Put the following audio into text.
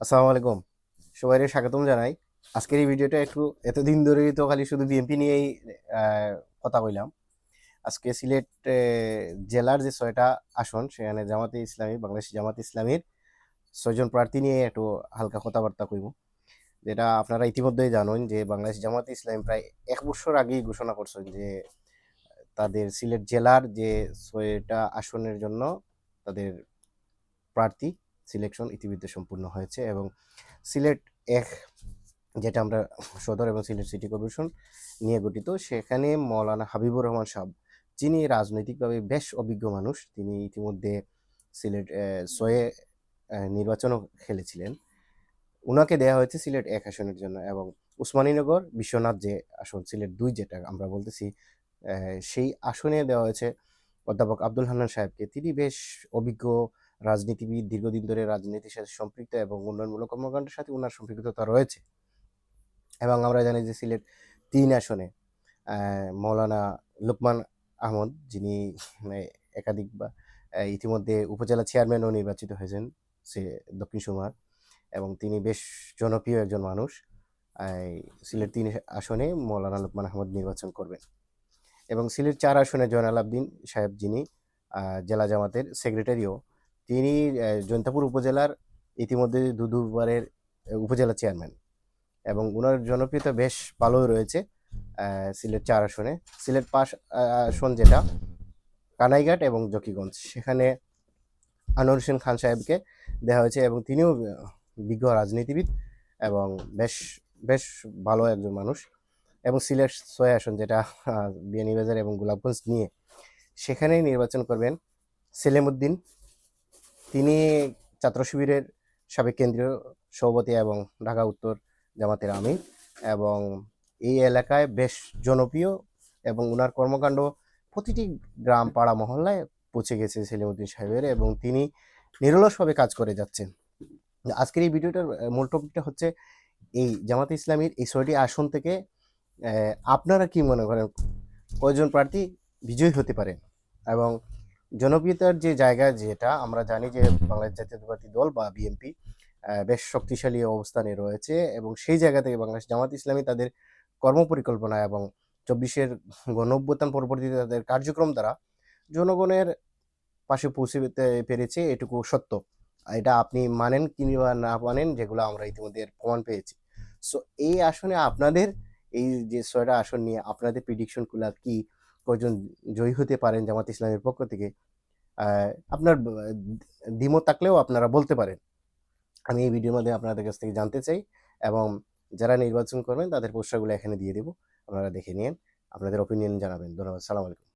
আসসালামু আলাইকুম। সবাইকে স্বাগতম জানাই। আজকের এই ভিডিওটা একটু এতদিন ধরেই তো খালি শুধু বিএনপি নিয়েই কথা কইলাম আজকে সিলেট জেলার যে ছয়টা আসন, সেখানে জামাতে ইসলামী, বাংলাদেশ জামাত ইসলামীর ছয়জন প্রার্থী নিয়ে একটু হালকা কথাবার্তা কইব। যেটা আপনারা ইতিমধ্যেই জানেন যে বাংলাদেশ জামাতে ইসলামী প্রায় এক বছর আগেই ঘোষণা করছেন যে, তাদের সিলেট জেলার যে ছয়টা আসনের জন্য তাদের প্রার্থী সিলেকশন ইতিমধ্যে সম্পূর্ণ হয়েছে এবং সিলেট এক যেটা আমরা সদর এবং সিলেট সিটি কর্পোরেশন নিয়ে গঠিত সেখানে মৌলানা হাবিবুর রহমান সাহ যিনি রাজনৈতিকভাবে বেশ অভিজ্ঞ মানুষ তিনি ইতিমধ্যে সিলেট আহ, নির্বাচনও খেলেছিলেন। উনাকে দেওয়া হয়েছে সিলেট এক আসনের জন্য এবং উসমানীনগর বিশ্বনাথ যে আসন সিলেট দুই যেটা আমরা বলতেছি সেই আসনে দেওয়া হয়েছে অধ্যাপক আব্দুল হান্নান সাহেবকে। তিনি বেশ অভিজ্ঞ রাজনীতিবিদ দীর্ঘদিন ধরে রাজনীতির সাথে সম্পৃক্ত এবং উন্নয়নমূলক কর্মকাণ্ডের সাথে ওনার সম্পৃক্ততা রয়েছে। এবং আমরা জানি যে সিলেট তিন আসনে মৌলানা লুকমান আহমদ, যিনি একাধিক বা ইতিমধ্যে উপজেলা চেয়ারম্যানও নির্বাচিত হয়েছেন, সে দক্ষিণ সুমার এবং তিনি বেশ জনপ্রিয় একজন মানুষ। সিলেট তিন আসনে মৌলানা লুকমান আহমদ নির্বাচন করবেন। এবং সিলেট চার আসনে জয়নাল আবদিন সাহেব যিনি জেলা জামাতের সেক্রেটারিও তিনি জৈন্তাপুর উপজেলার ইতিমধ্যে দু দুবারের উপজেলা চেয়ারম্যান এবং ওনার জনপ্রিয়তা বেশ ভালোই রয়েছে সিলেট চার আসনে। সিলেট আহ, আসন যেটা কানাইঘাট এবং জকিগঞ্জ। সেখানে আনোয়ার হোসেন খান সাহেবকে দেওয়া হয়েছে এবং তিনিও বিজ্ঞ রাজনীতিবিদ এবং বেশ বেশ ভালো একজন মানুষ এবং সিলেট ছয় আসন যেটা বিয়ানীবাজার এবং গোলাপগঞ্জ নিয়ে। সেখানেই নির্বাচন করবেন সেলিমউদ্দিন তিনি ছাত্র শিবিরের সাবেক কেন্দ্রীয় সভাপতি এবং ঢাকা উত্তর জামাতের আমির এবং এই এলাকায় বেশ জনপ্রিয় এবং ওনার কর্মকাণ্ড প্রতিটি গ্রাম, পাড়া, মহল্লায় পৌঁছে গেছে সেলিমউদ্দিন সাহেবের এবং তিনি নিরলসভাবে কাজ করে যাচ্ছেন। আজকের এই ভিডিওটার মূল টপিকটা হচ্ছে এই জামাতে ইসলামীর এই ছয়টি আসন থেকে আপনারা কি মনে করেন? কয়জন প্রার্থী বিজয়ী হতে পারেন এবং জনপ্রিয়তার যে জায়গা যেটা, আমরা জানি যে বাংলাদেশ জাতীয়তাবাদী দল বা বিএনপি বেশ শক্তিশালী অবস্থানে রয়েছে এবং সেই জায়গা থেকে বাংলাদেশ জামাত ইসলামী তাদের কর্মপরিকল্পনা এবং চব্বিশের গণঅভ্যুত্থান পরবর্তীতে তাদের কার্যক্রম দ্বারা জনগণের পাশে পৌঁছে পেরেছে এটুকু সত্য। এটা আপনি মানেন কিংবা না মানেন, যেগুলো আমরা ইতিমধ্যে প্রমাণ পেয়েছি। সো এই আসনে আপনাদের, এই যে ছয়টা আসন নিয়ে আপনাদের প্রিডিকশনগুলো কি কয়জন জয়ী হতে পারেন জামাত ইসলামের পক্ষ থেকে আপনার ডিমো থাকলেও আপনারা বলতে পারেন। আমি এই ভিডিওর মধ্যে আপনাদের কাছ থেকে জানতে চাই এবং যারা নির্বাচন করবেন তাদের পোস্টারগুলো এখানে দিয়ে দেবো, আপনারা দেখে নিন, আপনাদের ওপিনিয়ন জানাবেন। ধন্যবাদ, সালাম আলাইকুম।